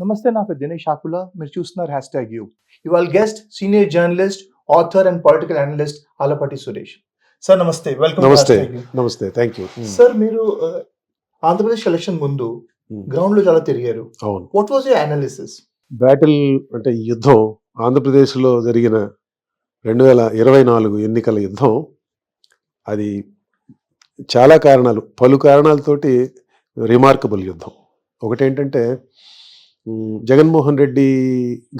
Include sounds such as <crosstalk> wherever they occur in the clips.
నమస్తే నా పేరు దినేష్ ఆకుల. మీరు చూస్తున్నారు హ్యాష్ ట్యాగ్ యూ ఇవాళ guest senior journalist author and political analyst Alapati Suresh. Sir namaste. Welcome namaste. Namaste. Thank you sir మీరు uh, ఆంధ్రప్రదేశ్ ఎలక్షన్ ముందు గ్రౌండ్లో చాలా తిరిగారు. అవును. What was your analysis battle అంటే యుద్ధం ఆంధ్రప్రదేశ్లో జరిగిన రెండు వేల ఇరవై నాలుగు ఎన్నికల యుద్ధం అది చాలా కారణాలు. పలు కారణాలతోటి రిమార్కబుల్ యుద్ధం. ఒకటేంటంటే జగన్మోహన్ రెడ్డి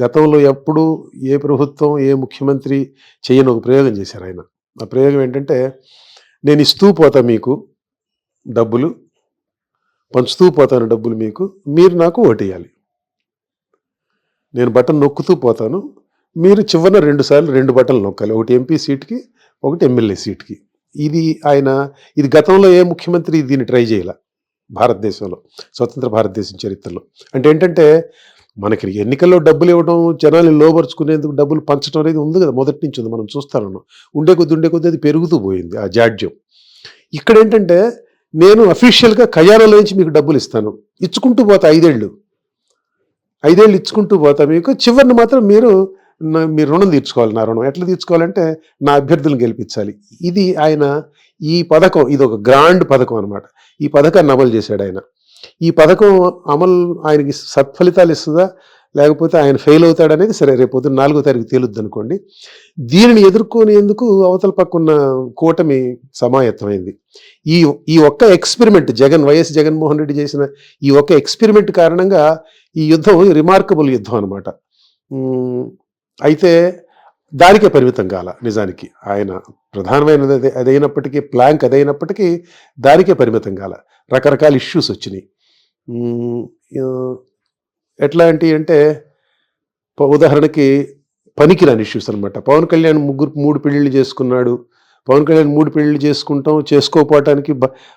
గతంలో ఎప్పుడు ఏ ప్రభుత్వం ఏ ముఖ్యమంత్రి చేయని ఒక ప్రయోగం చేశారు ఆయన. ఆ ప్రయోగం ఏంటంటే నేను ఇస్తూ పోతా మీకు డబ్బులు పంచుతూ పోతాను డబ్బులు మీకు మీరు నాకు ఓటేయాలి. నేను బటన్ నొక్కుతూ పోతాను మీరు చివరిన రెండు సార్లు రెండు బటన్లు నొక్కాలి. ఒకటి ఎంపీ సీట్కి ఒకటి ఎమ్మెల్యే సీట్కి. ఇది ఆయన ఇది గతంలో ఏ ముఖ్యమంత్రి దీన్ని ట్రై చేయాల. భారతదేశంలో స్వతంత్ర భారతదేశం చరిత్రలో. అంటే ఏంటంటే మనకి ఎన్నికల్లో డబ్బులు ఇవ్వడం జనాలు లోపరుచుకునేందుకు డబ్బులు పంచడం అనేది ఉంది కదా మొదటి నుంచి ఉంది మనం చూస్తాను ఉండే కొద్ది ఉండే కొద్ది అది పెరుగుతూ పోయింది ఆ జాడ్యం. ఇక్కడ ఏంటంటే నేను అఫీషియల్గా ఖజానాలో నుంచి మీకు డబ్బులు ఇస్తాను. ఇచ్చుకుంటూ పోతా ఐదేళ్ళు. ఐదేళ్ళు ఇచ్చుకుంటూ పోతా మీకు చివరిని మాత్రం మీరు మీరు రుణం తీర్చుకోవాలి నా రుణం. ఎట్లా తీర్చుకోవాలంటే నా అభ్యర్థులను గెలిపించాలి. ఇది ఆయన ఈ పథకం ఇది ఒక గ్రాండ్ పథకం అనమాట ఈ పథకాన్ని అమలు చేశాడు ఆయన. ఈ పథకం అమలు ఆయనకి సత్ఫలితాలు ఇస్తుందా? లేకపోతే ఆయన ఫెయిల్ అవుతాడనేది సరే రేపు పొద్దున్న నాలుగో తారీఖు తేలుద్ది అనుకోండి దీనిని ఎదుర్కొనేందుకు అవతల పక్కున్న కూటమి సమాయత్తమైంది. ఈ ఈ ఒక్క ఎక్స్పెరిమెంట్ జగన్ వైఎస్ జగన్మోహన్ రెడ్డి చేసిన ఈ ఒక్క ఎక్స్పెరిమెంట్ కారణంగా ఈ యుద్ధం రిమార్కబుల్ యుద్ధం అనమాట అయితే దానికే పరిమితం కాల నిజానికి. ఆయన ప్రధానమైనది అదే అదైనప్పటికీ ప్లాంక్ అదైనప్పటికీ దానికే పరిమితం కాల. రకరకాల ఇష్యూస్ వచ్చినాయి. ఎట్లాంటి అంటే ఉదాహరణకి పనికిరాని ఇష్యూస్ అనమాట పవన్ కళ్యాణ్ ముగ్గురు మూడు పెళ్ళిళ్ళు చేసుకున్నాడు. పవన్ కళ్యాణ్ మూడు పెళ్ళిళ్ళు చేసుకుంటాం చేసుకోపోవటానికి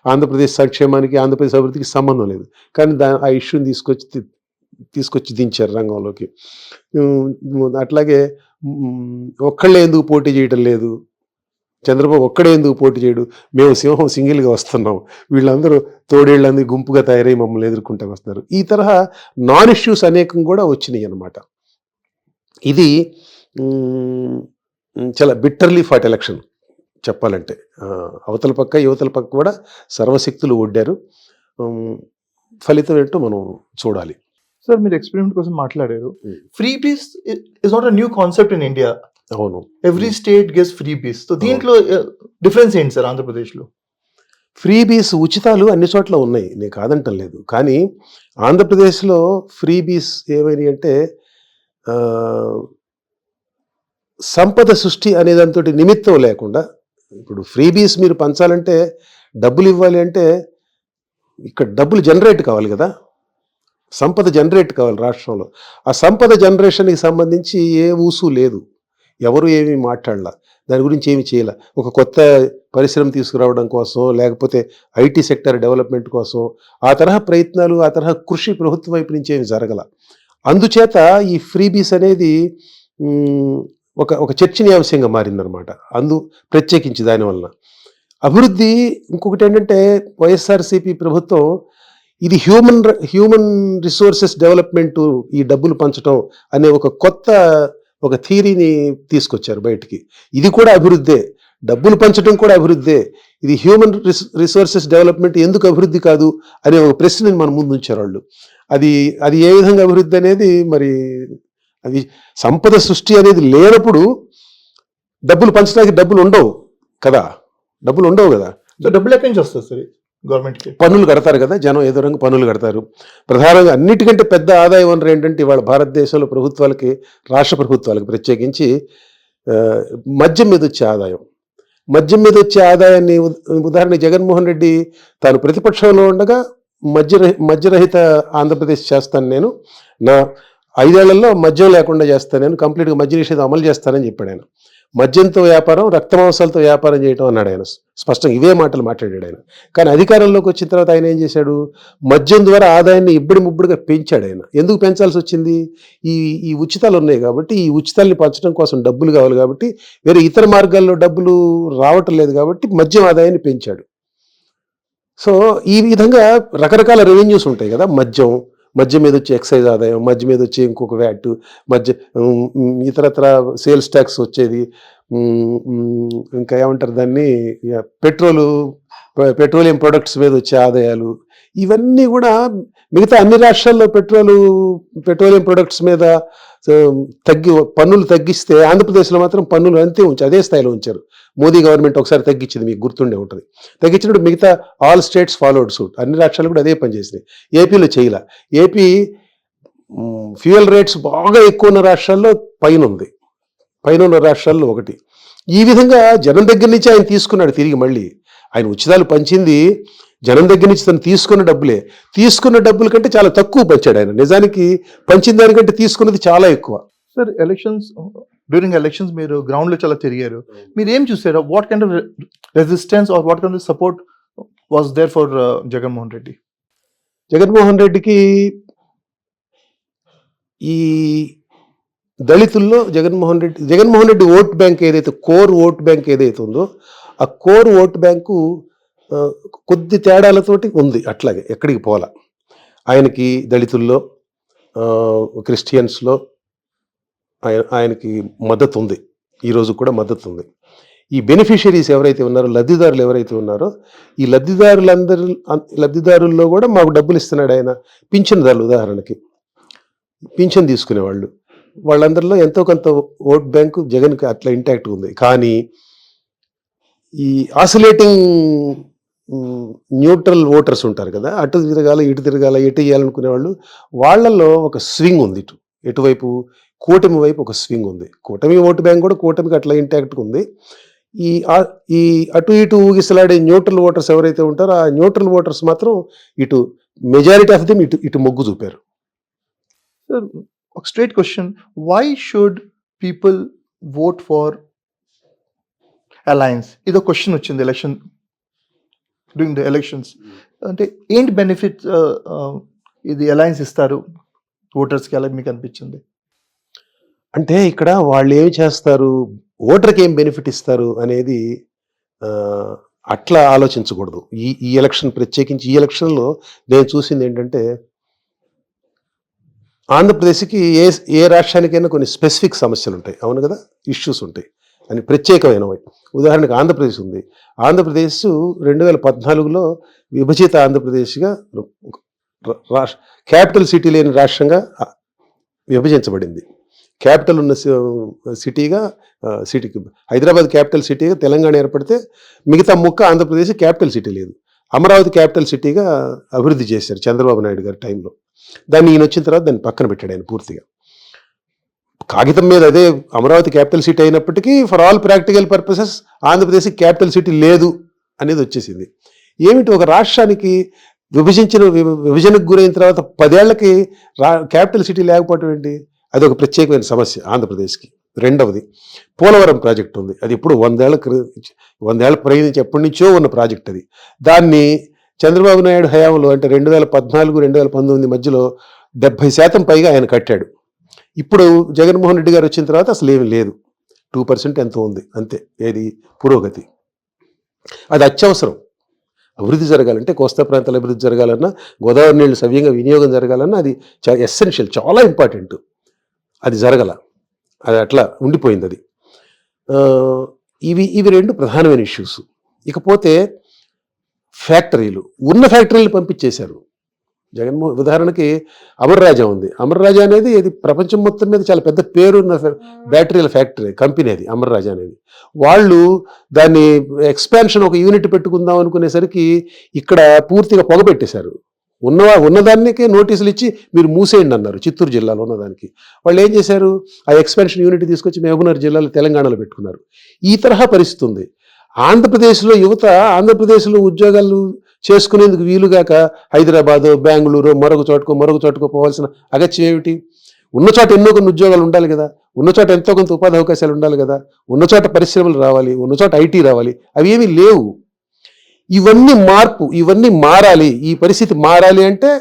ఆంధ్రప్రదేశ్ సంక్షేమానికి ఆంధ్రప్రదేశ్ అభివృద్ధికి సంబంధం లేదు. కానీ దా ఆ ఇష్యూని తీసుకొచ్చి తీసుకొచ్చి దించారు రంగంలోకి. అట్లాగే ఒక్కళ్ళే ఎందుకు పోటీ చేయటం లేదు? చంద్రబాబు ఒక్కడే ఎందుకు పోటీ చేయడు? మేము సింహం సింగిల్గా వస్తున్నాం. వీళ్ళందరూ తోడేళ్ళందరూ గుంపుగా తయారై మమ్మల్ని ఎదుర్కొంటూ వస్తున్నారు. ఈ తరహా నాన్ ఇష్యూస్ అనేకం కూడా వచ్చినాయి అనమాట ఇది చాలా బిట్టర్లీ ఫాట్ ఎలక్షన్ చెప్పాలంటే. అవతల పక్క యువతల పక్క కూడా సర్వశక్తులు ఒడ్డారు. ఫలితం ఏంటో మనం చూడాలి. సార్ మీరు ఎక్స్పెరిమెంట్ కోసం మాట్లాడారు. Freebies is not a new concept in India అవును. Every state gives freebies so దీంట్లో డిఫరెన్స్ ఏంటి సార్ ఆంధ్రప్రదేశ్లో ఫ్రీబీస్ ఉచితాలు అన్ని చోట్ల ఉన్నాయి. నేను కాదంటం లేదు. కానీ ఆంధ్రప్రదేశ్లో ఫ్రీబీస్ ఏమైనాయి అంటే ఆ, సంపద సృష్టి అనే దాంతో నిమిత్తం లేకుండా ఇప్పుడు ఫ్రీబీస్ మీరు పంచాలంటే డబ్బులు ఇవ్వాలి అంటే ఇక్కడ డబ్బులు జనరేట్ కావాలి కదా. సంపద జనరేట్ కావాలి రాష్ట్రంలో. ఆ సంపద జనరేషన్కి సంబంధించి ఏ ఊసు లేదు. ఎవరు ఏమీ మాట్లాడలా. దాని గురించి ఏమి చేయాల. ఒక కొత్త పరిశ్రమ తీసుకురావడం కోసం లేకపోతే ఐటీ సెక్టర్ డెవలప్మెంట్ కోసం ఆ తరహా ప్రయత్నాలు ఆ తరహా కృషి ప్రభుత్వం వైపు నుంచి ఏమి జరగల. అందుచేత ఈ ఫ్రీబీస్ అనేది ఒక ఒక చర్చనీయాంశంగా మారిందనమాట అందు ప్రత్యేకించి దానివలన. అభివృద్ధి ఇంకొకటి ఏంటంటే వైఎస్ఆర్సీపీ ప్రభుత్వం ఇది హ్యూమన్ హ్యూమన్ రిసోర్సెస్ డెవలప్మెంట్ ఈ డబ్బులు పంచడం అనే ఒక కొత్త ఒక థీరీని తీసుకొచ్చారు బయటికి. ఇది కూడా అభివృద్ధే. డబ్బులు పంచడం కూడా అభివృద్ధే. ఇది హ్యూమన్ రిసోర్సెస్ డెవలప్మెంట్ ఎందుకు అభివృద్ధి కాదు అనే ఒక ప్రశ్నని మన ముందు ఉంచారు వాళ్ళు. అది అది ఏ విధంగా అభివృద్ధి అనేది మరి అది సంపద సృష్టి అనేది లేనప్పుడు డబ్బులు పంచడానికి డబ్బులు ఉండవు కదా. డబ్బులు ఉండవు కదా. డబ్బులు ఎక్కడి నుంచి వస్తుంది సరే? గవర్నమెంట్కి. పన్నులు కడతారు కదా జనం ఏదో రంగు పన్నులు కడతారు. ప్రధానంగా అన్నిటికంటే పెద్ద ఆదాయ వనరు ఏంటంటే ఇవాళ భారతదేశంలో ప్రభుత్వాలకి రాష్ట్ర ప్రభుత్వాలకి ప్రత్యేకించి మద్యం మీద వచ్చే ఆదాయం. మద్యం మీద వచ్చే ఆదాయాన్ని ఉదాహరణ జగన్మోహన్ రెడ్డి తాను ప్రతిపక్షంలో ఉండగా మద్య మద్యరహిత ఆంధ్రప్రదేశ్ చేస్తాను నేను. నా ఐదేళ్ళలో మద్యం లేకుండా చేస్తాను నేను కంప్లీట్గా మద్య నిషేధం అమలు చేస్తానని చెప్పాడు ఆయన. మద్యంతో వ్యాపారం రక్తమాంసాలతో వ్యాపారం చేయటం అన్నాడు ఆయన. స్పష్టంగా ఇవే మాటలు మాట్లాడాడు ఆయన. కానీ అధికారంలోకి వచ్చిన తర్వాత ఆయన ఏం చేశాడు? మద్యం ద్వారా ఆదాయాన్ని ఇబ్బడి ముబ్బడిగా పెంచాడు ఆయన. ఎందుకు పెంచాల్సి వచ్చింది? ఈ ఈ ఉచితాలు ఉన్నాయి కాబట్టి ఈ ఉచితాల్ని పంచడం కోసం డబ్బులు కావాలి కాబట్టి వేరే ఇతర మార్గాల్లో డబ్బులు రావటం లేదు కాబట్టి మద్యం ఆదాయాన్ని పెంచాడు. సో ఈ విధంగా రకరకాల రెవెన్యూస్ ఉంటాయి కదా మద్యం మధ్య మీద వచ్చి ఎక్సైజ్ ఆదాయం మధ్య మీద వచ్చి ఇంకొక వ్యాట్ మధ్య ఇతరత్ర సేల్స్ ట్యాక్స్ వచ్చేది ఇంకా ఏమంటారు దాన్ని పెట్రోలు పెట్రోలియం ప్రొడక్ట్స్ మీద వచ్చే ఆదాయాలు ఇవన్నీ కూడా మిగతా అన్ని రాష్ట్రాల్లో పెట్రోలు పెట్రోలియం ప్రొడక్ట్స్ మీద తగ్గి పన్నులు తగ్గిస్తే ఆంధ్రప్రదేశ్లో మాత్రం పన్నులు అంతే ఉంచారు అదే స్థాయిలో ఉంచారు. మోదీ గవర్నమెంట్ ఒకసారి తగ్గించింది మీకు గుర్తుండే ఉంటుంది. తగ్గించినప్పుడు మిగతా ఆల్ స్టేట్స్ ఫాలోడ్ సూట్ అన్ని రాష్ట్రాలు కూడా అదే పనిచేసినాయి ఏపీలో చేయలే. ఏపీ ఫ్యూయల్ రేట్స్ బాగా ఎక్కువ ఉన్న రాష్ట్రాల్లో పైన ఉంది పైన ఉన్న రాష్ట్రాల్లో ఒకటి. ఈ విధంగా జనం దగ్గర నుంచి ఆయన తీసుకున్నాడు తిరిగి మళ్ళీ. ఆయన ఉచితాలు పంచింది జనం దగ్గర నుంచి తను తీసుకున్న డబ్బులే. తీసుకున్న డబ్బుల కంటే చాలా తక్కువ పంచాడు ఆయన. నిజానికి పంచిన దానికంటే తీసుకున్నది చాలా ఎక్కువ. సార్ ఎలక్షన్స్ డ్యూరింగ్ ఎలక్షన్స్ మీరు గ్రౌండ్లో చాలా తిరిగారు. మీరు ఏం చూసారు? What kind of resistance or what kind of support was there for Jaganmohan Reddy Jaganmohan రెడ్డికి ఈ దళితుల్లో జగన్మోహన్ రెడ్డి జగన్మోహన్ రెడ్డి ఓట్ బ్యాంక్ ఏదైతే కోర్ ఓట్ బ్యాంక్ ఏదైతే ఉందో ఆ కోర్ ఓట్ బ్యాంకు కొద్ది తేడాలతోటి ఉంది అట్లాగే ఎక్కడికి పోల ఆయనకి దళితుల్లో క్రిస్టియన్స్లో ఆయన ఆయనకి మద్దతు ఉంది ఈరోజు కూడా మద్దతు ఉంది ఈ బెనిఫిషరీస్ ఎవరైతే ఉన్నారో లబ్ధిదారులు ఎవరైతే ఉన్నారో ఈ లబ్ధిదారులందరి లబ్ధిదారుల్లో కూడా మాకు డబ్బులు ఇస్తున్నాడు ఆయన. పింఛన్దారులు ఉదాహరణకి. పింఛన్ తీసుకునేవాళ్ళు. వాళ్ళందరిలో ఎంతో కొంత ఓట్ బ్యాంకు జగన్కి అట్లా ఇంటాక్ట్ ఉంది. కానీ ఈ ఆసిలేటింగ్ న్యూట్రల్ ఓటర్స్ ఉంటారు కదా అటు తిరగాల ఇటు తిరగాల ఎటు వేయాలనుకునే వాళ్ళు వాళ్ళల్లో ఒక స్వింగ్ ఉంది ఇటు. ఎటువైపు? కూటమి వైపు ఒక స్వింగ్ ఉంది. కూటమి ఓటు బ్యాంక్ కూడా కూటమికి అట్లా ఇంటాక్ట్గా ఉంది. ఈ ఈ అటు ఇటు ఊగిసలాడే న్యూట్రల్ ఓటర్స్ ఎవరైతే ఉంటారో ఆ న్యూట్రల్ ఓటర్స్ మాత్రం ఇటు మెజారిటీ ఆఫ్ దిమ్ ఇటు ఇటు మొగ్గు చూపారు. సార్ ఒక straight question why should people vote for alliance ఇదో క్వశ్చన్ వచ్చింది ఎలక్షన్ డ్యూరింగ్ ద ఎలక్షన్స్ అంటే ఏంటి బెనిఫిట్ ఇది అలయన్స్ ఇస్తారు? ఓటర్స్కి అలా మీకు అనిపించింది? అంటే ఇక్కడ వాళ్ళు ఏమి చేస్తారు? ఓటర్కి ఏం బెనిఫిట్ ఇస్తారు అనేది అట్లా ఆలోచించకూడదు. ఈ ఈ ఎలక్షన్ ప్రత్యేకించి ఈ ఎలక్షన్లో నేను చూసింది ఏంటంటే ఆంధ్రప్రదేశ్కి ఏ ఏ రాష్ట్రానికైనా కొన్ని స్పెసిఫిక్ సమస్యలు ఉంటాయి అవును కదా? ఇష్యూస్ ఉంటాయి. అని ప్రత్యేకమైనవి. ఉదాహరణకు ఆంధ్రప్రదేశ్ ఉంది. ఆంధ్రప్రదేశ్ రెండు వేల పద్నాలుగులో విభజిత ఆంధ్రప్రదేశ్గా రాష్ట్ర క్యాపిటల్ సిటీ లేని రాష్ట్రంగా విభజించబడింది. క్యాపిటల్ ఉన్న సిటీగా సిటీకి హైదరాబాద్ క్యాపిటల్ సిటీగా తెలంగాణ ఏర్పడితే మిగతా ముక్క ఆంధ్రప్రదేశ్ క్యాపిటల్ సిటీ లేదు. అమరావతి క్యాపిటల్ సిటీగా అభివృద్ధి చేశారు చంద్రబాబు నాయుడు గారి టైంలో. దాన్ని ఈయన వచ్చిన తర్వాత దాన్ని పక్కన పెట్టాడు ఆయన పూర్తిగా. కాగితం మీద అదే అమరావతి క్యాపిటల్ సిటీ అయినప్పటికీ for all practical purposes Andhra Pradesh capital city లేదు అనేది వచ్చేసింది. ఏమిటి ఒక రాష్ట్రానికి విభజించిన విభ- విభజనకు గురైన తర్వాత పదేళ్ళకి రా క్యాపిటల్ సిటీ లేకపోవటం ఏంటి? అది ఒక ప్రత్యేకమైన సమస్య ఆంధ్రప్రదేశ్కి. రెండవది పోలవరం ప్రాజెక్ట్ ఉంది. అది ఇప్పుడు వందేళ్ళ క్రి- వందేళ్ళ ప్రయోగించి ఎప్పటి నుంచో ఉన్న ప్రాజెక్ట్ అది. దాన్ని చంద్రబాబు నాయుడు హయాంలో అంటే రెండు వేల పద్నాలుగు రెండు వేల పంతొమ్మిది మధ్యలో డెబ్బై శాతం పైగా ఆయన కట్టాడు. ఇప్పుడు జగన్మోహన్ రెడ్డి గారు వచ్చిన తర్వాత అసలు ఏమీ లేదు. టూ పర్సెంట్ ఎంతో ఉంది. అంతే. ఏది? పురోగతి. అది అత్యవసరం. అభివృద్ధి జరగాలంటే కోస్తా ప్రాంతాల అభివృద్ధి జరగాలన్నా గోదావరి నీళ్ళు సవ్యంగా వినియోగం జరగాలన్నా అది చా ఎస్సెన్షియల్ చాలా ఇంపార్టెంట్ అది జరగల. అది అట్లా ఉండిపోయింది అది. ఇవి ఇవి రెండు ప్రధానమైన ఇష్యూస్ ఇకపోతే ఫ్యాక్టరీలు. ఉన్న ఫ్యాక్టరీలు పంపించేశారు. జగన్మోహన్ ఉదాహరణకి అమర్ రాజా ఉంది. అమర్ రాజా అనేది ఇది ప్రపంచం మొత్తం మీద చాలా పెద్ద పేరున్న బ్యాటరీల ఫ్యాక్టరీ కంపెనీ అది అమర్ రాజా అనేది. వాళ్ళు దాన్ని ఎక్స్పాన్షన్ ఒక యూనిట్ పెట్టుకుందాం అనుకునేసరికి ఇక్కడ పూర్తిగా పొగ పెట్టేశారు. ఉన్న ఉన్నదానికే నోటీసులు ఇచ్చి మీరు మూసేయండి అన్నారు చిత్తూరు జిల్లాలో ఉన్నదానికి. వాళ్ళు ఏం చేశారు? ఆ ఎక్స్పాన్షన్ యూనిట్ తీసుకొచ్చి మహబూబ్నగర్ జిల్లాలో తెలంగాణలో పెట్టుకున్నారు. ఈ తరహా పరిస్థితి ఉంది. ఆంధ్రప్రదేశ్లో యువత ఆంధ్రప్రదేశ్లో ఉద్యోగాలు చేసుకునేందుకు వీలుగాక హైదరాబాదు బెంగళూరు మరొక చోటుకో మరొక చోటుకో పోవాల్సిన అగత్యం ఏమిటి? ఉన్న చోట ఎన్నో కొన్ని ఉద్యోగాలు ఉండాలి కదా. ఉన్న చోట ఎంతో కొంత ఉపాధి అవకాశాలు ఉండాలి కదా. ఉన్న చోట పరిశ్రమలు రావాలి ఉన్న చోట ఐటీ రావాలి. అవి ఏమీ లేవు. ఇవన్నీ మార్పు ఇవన్నీ మారాలి. ఈ పరిస్థితి మారాలి అంటే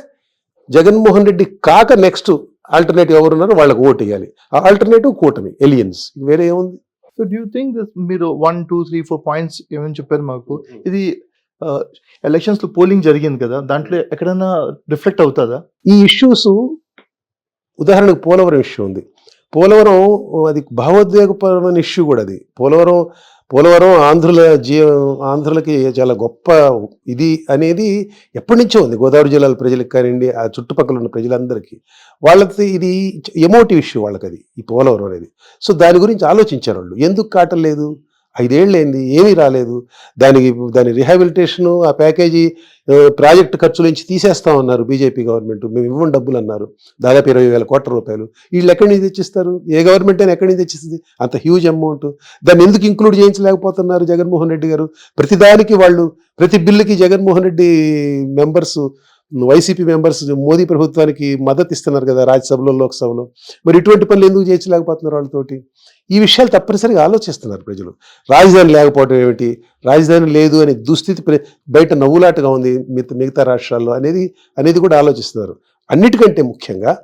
జగన్మోహన్ రెడ్డి కాక నెక్స్ట్ ఆల్టర్నేటివ్ ఎవరున్నారో వాళ్ళకి ఓటు వేయాలి ఆ ఆల్టర్నేటివ్ కూటమి ఎలియన్స్ వేరే ఏముంది? So do you think this మీరు one two three four points ఏమని చెప్పారు మాకు? ఇది ఎలక్షన్స్లో పోలింగ్ జరిగింది కదా దాంట్లో ఎక్కడైనా రిఫ్లెక్ట్ అవుతుందా? ఈ ఇష్యూస్ ఉదాహరణకు పోలవరం ఇష్యూ ఉంది. పోలవరం అది భావోద్వేగపరమైన ఇష్యూ కూడా అది. పోలవరం పోలవరం ఆంధ్రుల జీ ఆంధ్రులకి చాలా గొప్ప ఇది అనేది ఎప్పటి నుంచో ఉంది. గోదావరి జిల్లాల ప్రజలకు కానివ్వండి ఆ చుట్టుపక్కల ఉన్న ప్రజలందరికీ. వాళ్ళకి ఇది ఎమోటివ్ ఇష్యూ వాళ్ళకి అది ఈ పోలవరం అనేది. సో దాని గురించి ఆలోచించారు వాళ్ళు. ఎందుకు కాటలేదు ఐదేళ్ళు ఏమీ రాలేదు. దానికి దాని రిహాబిలిటేషన్ ఆ ప్యాకేజీ ప్రాజెక్ట్ ఖర్చుల నుంచి తీసేస్తామన్నారు బీజేపీ గవర్నమెంట్. మేము ఇవ్వం డబ్బులు అన్నారు. దాదాపు ఇరవై వేల కోట్ల రూపాయలు. వీళ్ళు ఎక్కడి నుంచి తెచ్చిస్తారు? ఏ గవర్నమెంట్ అయినా ఎక్కడి నుంచి తెచ్చిస్తుంది? అంత హ్యూజ్ అమౌంట్. దాన్ని ఎందుకు ఇంక్లూడ్ చేయించలేకపోతున్నారు జగన్మోహన్ రెడ్డి గారు? ప్రతిదానికి వాళ్ళు ప్రతి బిల్లుకి Jaganmohan Reddy members YCP members Modi ప్రభుత్వానికి మద్దతు ఇస్తున్నారు కదా రాజ్యసభలో లోక్సభలో. మరి ఇటువంటి పనులు ఎందుకు చేయించలేకపోతున్నారు వాళ్ళతోటి? ఈ విషయాలు తప్పనిసరిగా ఆలోచిస్తున్నారు ప్రజలు. రాజధాని లేకపోవడం ఏమిటి? రాజధాని లేదు అనే దుస్థితి బయట నవ్వులాటగా ఉంది మిగతా మిగతా రాష్ట్రాల్లో అనేది అనేది కూడా ఆలోచిస్తున్నారు. అన్నిటికంటే ముఖ్యంగా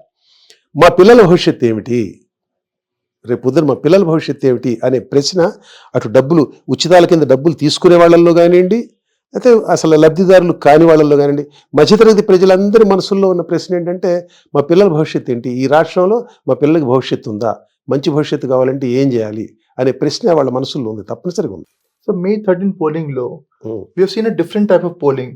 మా పిల్లల భవిష్యత్తు ఏమిటి? రేపు పొద్దున మా పిల్లల భవిష్యత్తు ఏమిటి? అనే ప్రశ్న అటు డబ్బులు ఉచితాల కింద డబ్బులు తీసుకునే వాళ్ళల్లో కానివ్వండి అయితే అసలు లబ్ధిదారులు కాని వాళ్ళల్లో కానివ్వండి మధ్యతరగతి ప్రజలందరి మనసుల్లో ఉన్న ప్రశ్న ఏంటంటే మా పిల్లల భవిష్యత్తు ఏంటి? ఈ రాష్ట్రంలో మా పిల్లలకి భవిష్యత్తు ఉందా? మంచి భవిష్యత్తు కావాలంటే ఏం చేయాలి? అనే ప్రశ్న వాళ్ళ మనసుల్లో ఉంది తప్పనిసరిగా ఉంది. So May thirteen పోలింగ్లో seen a different type of polling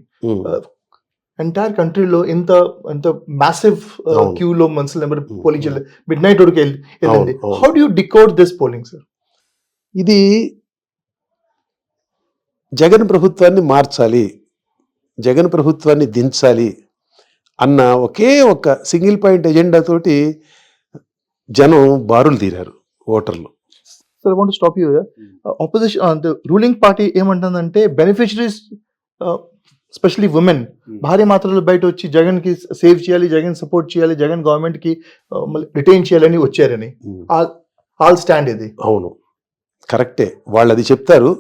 entire కంట్రీలో ఇంత ఇంత మ్యాసివ్ అవును. క్యూ లో మనుషులు నెంబర్. పోలింగ్ మిడ్ నైట్ వరకు వెళ్ళి- వెళ్ళింది. How do you decode this polling sir ఇది జగన్ ప్రభుత్వాన్ని మార్చాలి జగన్ ప్రభుత్వాన్ని దించాలి అన్న ఒకే ఒక సింగిల్ పాయింట్ ఎజెండా తోటి జనం బారులు తీరారు ఓటర్లు. Sir want stop you opposition the ruling party ఏమంటుందంటే బెనిఫిషరీస్ స్పెషలీ ఉమెన్ భార్య మాత్రలు బయట వచ్చి జగన్కి సేవ్ చేయాలి జగన్ సపోర్ట్ చేయాలి జగన్ గవర్నమెంట్కి రిటైన్ చేయాలని వచ్చారని. ఆల్ స్టాండ్ ఇది. అవును. కరెక్టే. వాళ్ళు అది చెప్తారు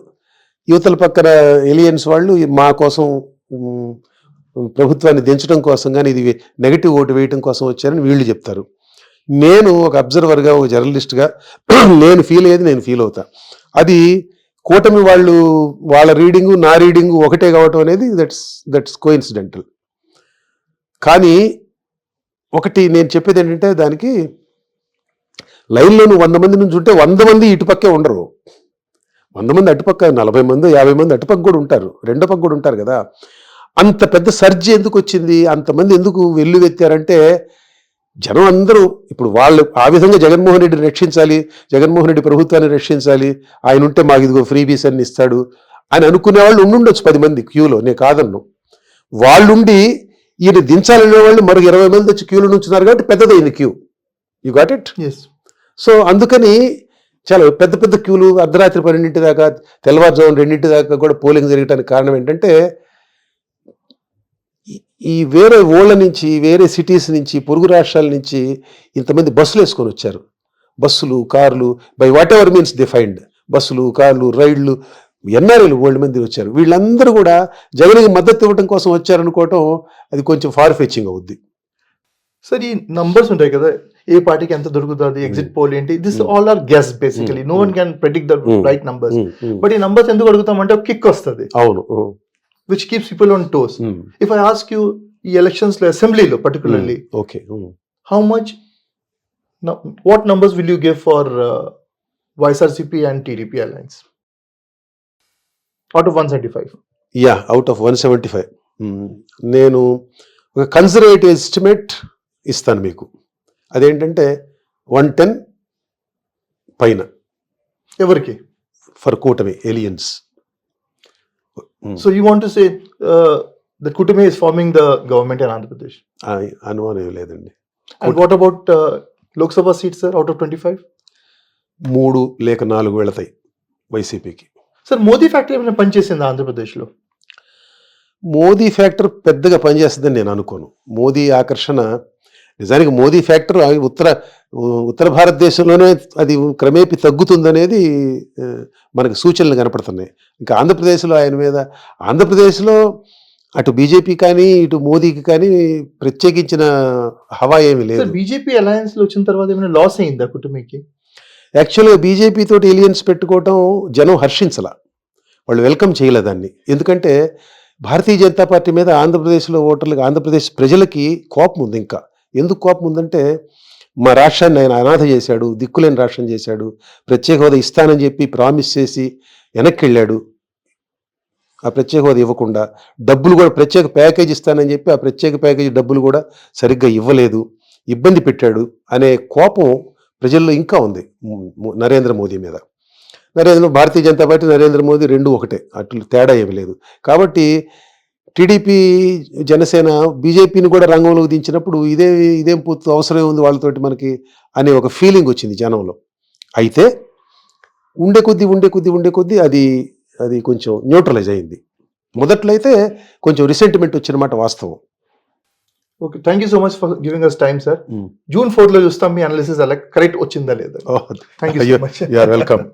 యువతల పక్కన ఎలియన్స్ వాళ్ళు మా కోసం ప్రభుత్వాన్ని దించడం కోసం కానీ ఇది నెగటివ్ ఓటు వేయడం కోసం వచ్చారని వీళ్ళు చెప్తారు. నేను ఒక అబ్జర్వర్గా ఒక జర్నలిస్ట్గా <clears throat> నేను ఫీల్ అయ్యేది నేను ఫీల్ అవుతా. అది కూటమి వాళ్ళు వాళ్ళ రీడింగు నా రీడింగు ఒకటే కావటం అనేది దట్స్ దట్స్ కోఇన్సిడెంటల్ కానీ ఒకటి నేను చెప్పేది ఏంటంటే దానికి లైన్లో నువ్వు వంద మంది నుంచి ఉంటే వంద మంది ఇటుపక్కే ఉండరు. వంద మంది అటుపక్క నలభై మంది యాభై మంది అటుపక్క కూడా ఉంటారు. రెండో పక్క కూడా ఉంటారు కదా. అంత పెద్ద సర్జీ ఎందుకు వచ్చింది? అంతమంది ఎందుకు వెల్లువెత్తారంటే జనం అందరూ ఇప్పుడు వాళ్ళు ఆ విధంగా జగన్మోహన్ రెడ్డిని రక్షించాలి జగన్మోహన్ రెడ్డి ప్రభుత్వాన్ని రక్షించాలి ఆయన ఉంటే మాకు ఇదిగో ఫ్రీ బీస్ అని ఇస్తాడు అని అనుకునే వాళ్ళు ఉండుండొచ్చు పది మంది క్యూలో నేను కాదన్ను. వాళ్ళుండి ఈయన దించాలనే వాళ్ళు మరొక ఇరవై మంది వచ్చి క్యూలో నుంచున్నారు కాబట్టి పెద్దదైంది queue. You got it yes so అందుకని చాలా పెద్ద పెద్ద క్యూలు అర్ధరాత్రి పన్నెండింటి దాకా తెల్లవారుజామున రెండింటి దాకా కూడా పోలింగ్ జరగడానికి కారణం ఏంటంటే ఈ- వేరే ఊళ్ళ నుంచి వేరే సిటీస్ నుంచి పొరుగు రాష్ట్రాల నుంచి ఇంతమంది బస్సులు వేసుకొని వచ్చారు. బస్సులు కార్లు by whatever means defined బస్సులు కార్లు రైళ్ళు ఎన్ఆర్ఐలు ఓల్డ్ మంది వచ్చారు. వీళ్ళందరూ కూడా జగన్కి మద్దతు ఇవ్వడం కోసం వచ్చారనుకోవటం అది కొంచెం ఫార్ ఫెచింగ్ అవుద్ది. సార్ ఈ నంబర్స్ ఉంటాయి కదా ఏ పార్టీకి ఎంత దొరుకుతుంది ఎగ్జిట్ పోల్ ఏంటి? This. All are guess basically. No one can predict the. Right numbers. But ఈ నంబర్స్ ఎందుకు అడుగుతామంటే ఒక కిక్ వస్తుంది. అవును. Which keeps people on toes if I ask you ఈ ఎలక్షన్స్లో అసెంబ్లీలో particularly okay how much no, what numbers will you give for uh, YSRCP and TDP alliance? Out of 175 yeah out of one seventy five నేను ఒక conservative estimate ఇస్తాను మీకు. అదేంటంటే one ten పైన. ఎవరికి? ఫర్ కూటమి want to say uh, that Kutumi is forming the government in Andhra Pradesh? అనుమానం ఏం లేదండి. What about uh, Lok Sabha seats sir out of 25 మూడు లేక నాలుగు వెళతాయి వైసీపీకి. సార్ మోదీ ఫ్యాక్టరీ ఏమైనా పనిచేసింది ఆంధ్రప్రదేశ్లో మోదీ ఫ్యాక్టర్ పెద్దగా పనిచేస్తుందని నేను అనుకోను. మోదీ ఆకర్షణ నిజానికి మోదీ ఫ్యాక్టర్ ఉత్తర ఉత్తర భారతదేశంలోనే అది క్రమేపీ తగ్గుతుందనేది మనకు సూచనలు కనపడుతున్నాయి. ఇంకా ఆంధ్రప్రదేశ్లో ఆయన మీద ఆంధ్రప్రదేశ్లో అటు బీజేపీ కానీ ఇటు మోదీకి కానీ ప్రత్యేకించిన హవా ఏమీ లేదు. బీజేపీ అలయన్స్లో వచ్చిన తర్వాత ఏమైనా లాస్ అయిందా కుటుంబీకి? యాక్చువల్గా బీజేపీ తోటి ఎలియన్స్ పెట్టుకోవటం జనం హర్షించాల. వాళ్ళు వెల్కమ్ చేయలే దాన్ని. ఎందుకంటే భారతీయ జనతా పార్టీ మీద ఆంధ్రప్రదేశ్లో ఓటర్లకు ఆంధ్రప్రదేశ్ ప్రజలకి కోపం ఉంది ఇంకా. ఎందుకు కోపం ఉందంటే మా రాష్ట్రాన్ని ఆయన అనాథ చేశాడు దిక్కులేని రాష్ట్రం చేశాడు ప్రత్యేక హోదా ఇస్తానని చెప్పి ప్రామిస్ చేసి వెనక్కి వెళ్ళాడు ఆ ప్రత్యేక హోదా ఇవ్వకుండా డబ్బులు కూడా ప్రత్యేక ప్యాకేజ్ ఇస్తానని చెప్పి ఆ ప్రత్యేక ప్యాకేజ్ డబ్బులు కూడా సరిగ్గా ఇవ్వలేదు ఇబ్బంది పెట్టాడు అనే కోపం ప్రజల్లో ఇంకా ఉంది నరేంద్ర మోదీ మీద. నరేంద్ర భారతీయ జనతా పార్టీ నరేంద్ర మోదీ రెండు ఒకటే అట్లు తేడా ఏమి లేదు. కాబట్టి టీడీపీ జనసేన బీజేపీని కూడా రంగంలోకి దించినప్పుడు ఇదే ఇదేం పూర్తి అవసరం ఉంది వాళ్ళతోటి మనకి అనే ఒక ఫీలింగ్ వచ్చింది జనంలో. అయితే ఉండే కొద్దీ ఉండే కొద్దీ ఉండే కొద్దీ అది అది కొంచెం న్యూట్రలైజ్ అయింది. మొదట్లో అయితే కొంచెం రిసెంటిమెంట్ వచ్చినమాట వాస్తవం. Okay thank you so much for giving us time sir. June ఫోర్త్లో చూస్తాం మీ అనాలిసిస్ అలా కరెక్ట్ వచ్చిందా లేదా? Thank you welcome